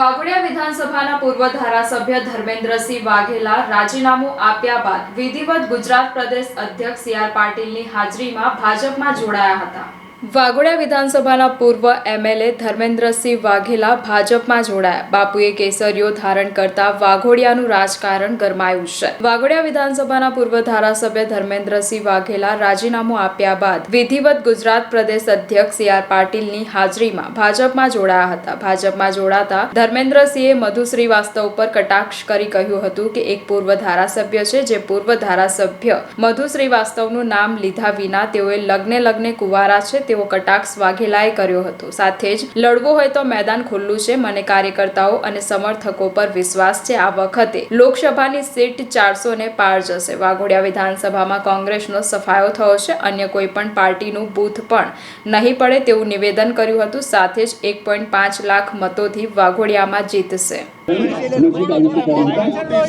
વાઘોડિયા વિધાનસભાના પૂર્વ ધારાસભ્ય ધર્મેન્દ્રસિંહ વાઘેલા રાજીનામું આપ્યા બાદ વિધિવત ગુજરાત પ્રદેશ અધ્યક્ષ સી આર પાટીલની હાજરીમાં ભાજપમાં જોડાયા હતા. વાઘોડિયા વિધાનસભાના પૂર્વ એમએલએ ધર્મેન્દ્રસિંહ વાઘેલા ભાજપમાં જોડાયા. બાપુએ કેસરીઓ ધારણ કરતા વાઘોડિયાનું રાજકારણ ગરમાયું છે. વાઘોડિયા વિધાનસભાના પૂર્વ ધારાસભ્ય ધર્મેન્દ્રસિંહ વાઘેલા રાજીનામું આપ્યા બાદ વિધિવત ગુજરાત પ્રદેશ અધ્યક્ષ સી આર પાટીલની હાજરીમાં ભાજપમાં જોડાયા હતા. ભાજપમાં જોડાતા ધર્મેન્દ્રસિંહે મધુ શ્રીવાસ્તવ પર કટાક્ષ કરી કહ્યું હતું કે એક પૂર્વ ધારાસભ્ય છે જે પૂર્વ ધારાસભ્ય મધુ શ્રીવાસ્તવનું નામ લીધા વિના તેઓએ લગ્ને લગ્ને કુવારા છે. તેવો કટાક્ષ વાઘેલાએ કર્યો હતો. સાથે જ, લડવો હોય તો મેદાન ખુલ્લું છે, મને કાર્યકર્તાઓ અને સમર્થકો પર વિશ્વાસ છે. આ વખતે લોકસભાની સીટ ચારસો ને પાર જશે. વાઘોડિયા વિધાનસભામાં કોંગ્રેસનો સફાયો થયો છે. અન્ય કોઈ પણ પાર્ટીનું બૂથ પણ નહીં પડે તેવું નિવેદન કર્યું હતું. સાથે જ એક પોઈન્ટ પાંચ લાખ મતોથી વાઘોડિયામાં જીતશે.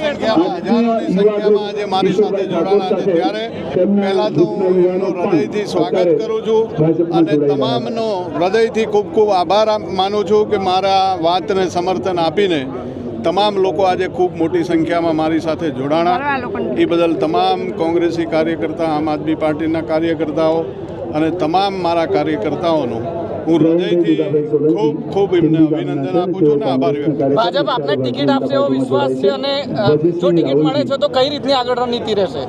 સંખ્યામાં આજે મારી સાથે જોડાણા છે ત્યારે પહેલાં તો હું એમનું હૃદયથી સ્વાગત કરું છું અને તમામનો હૃદયથી ખૂબ ખૂબ આભાર માનું છું કે મારા વાતને સમર્થન આપીને તમામ લોકો આજે ખૂબ મોટી સંખ્યામાં મારી સાથે જોડાણા એ બદલ તમામ કોંગ્રેસી કાર્યકર્તા આમ આદમી પાર્ટીના કાર્યકર્તાઓ અને તમામ મારા કાર્યકર્તાઓનો હું હૃદયથી ખૂબ ખૂબ એમને અભિનંદન આપું છું અને આભાર વ્યક્ત ભાજપ આપને ટિકિટ આપશે એવો વિશ્વાસ છે અને જો ટિકિટ મળે છે તો કઈ રીતની આગળ રણનીતિ રહેશે?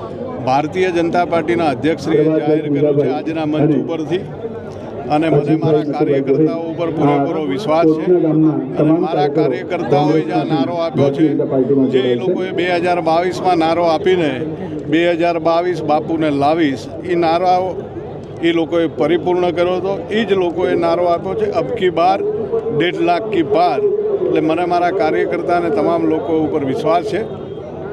ભારતીય જનતા પાર્ટીના અધ્યક્ષશ્રીએ જાહેર કર્યું છે આજના મંચ ઉપરથી અને મને મારા કાર્યકર્તાઓ ઉપર પૂરેપૂરો વિશ્વાસ છે. અને મારા કાર્યકર્તાઓએ જે આ નારો આપ્યો છે જે એ લોકોએ બે હજાર બાવીસમાં નારો આપીને બે હજાર બાવીસ બાપુને લાવીશ એ નારાઓ એ લોકોએ પરિપૂર્ણ કર્યો હતો. એ જ લોકોએ નારો આપ્યો છે અબકી બાર દેઢ લાખ કી પાર એટલે મને મારા કાર્યકર્તા અને તમામ લોકો ઉપર વિશ્વાસ છે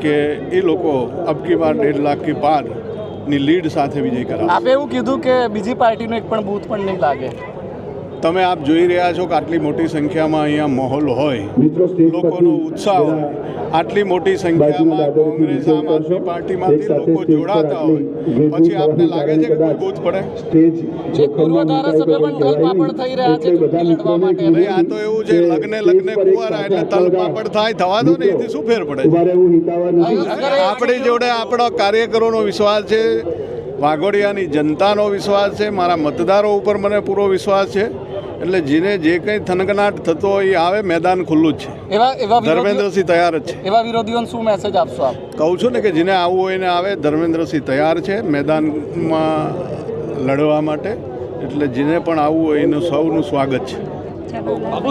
કે એ લોકો અબકી બાર દેઢ લાખ કી પારની લીડ સાથે વિજય કરાવે આપે એવું કીધું કે બીજી પાર્ટીનો એક પણ બૂથ પણ નહીં લાગે. તમે આપ જોઈ રહ્યા છો કે આટલી મોટી સંખ્યામાં અહીંયા માહોલ હોય. લોકોનો ઉત્સાહ હોય. આટલી મોટી સંખ્યામાં કોંગ્રેસ આમ આદમી પાર્ટીમાંથી લોકો જોડાતા હોય. પછી આપને લાગે છે કે કોઈ બૂથ પડે? આ તો એવું છે લગ્ને લગ્ને કુવારા એટલે તલ પાપડ થાય થવા દો ને એથી શું ફેર પડે? આપણી જોડે આપણા કાર્યકરોનો વિશ્વાસ છે વાઘોડિયાની જનતાનો વિશ્વાસ છે મારા મતદારો ઉપર મને પૂરો વિશ્વાસ છે એટલે જેને જે કંઈ થનગનાટ થતો હોય એ આવે મેદાન ખુલ્લું જ છે. એવા એવા ધર્મેન્દ્રસિંહ તૈયાર જ છે. એવા વિરોધીઓને શું મેસેજ આપશો આપ? કહું છું ને કે જેને આવવું હોય એને આવે ધર્મેન્દ્રસિંહ તૈયાર છે મેદાનમાં લડવા માટે એટલે જેને પણ આવવું હોય એનું સૌનું સ્વાગત છે. બાબુ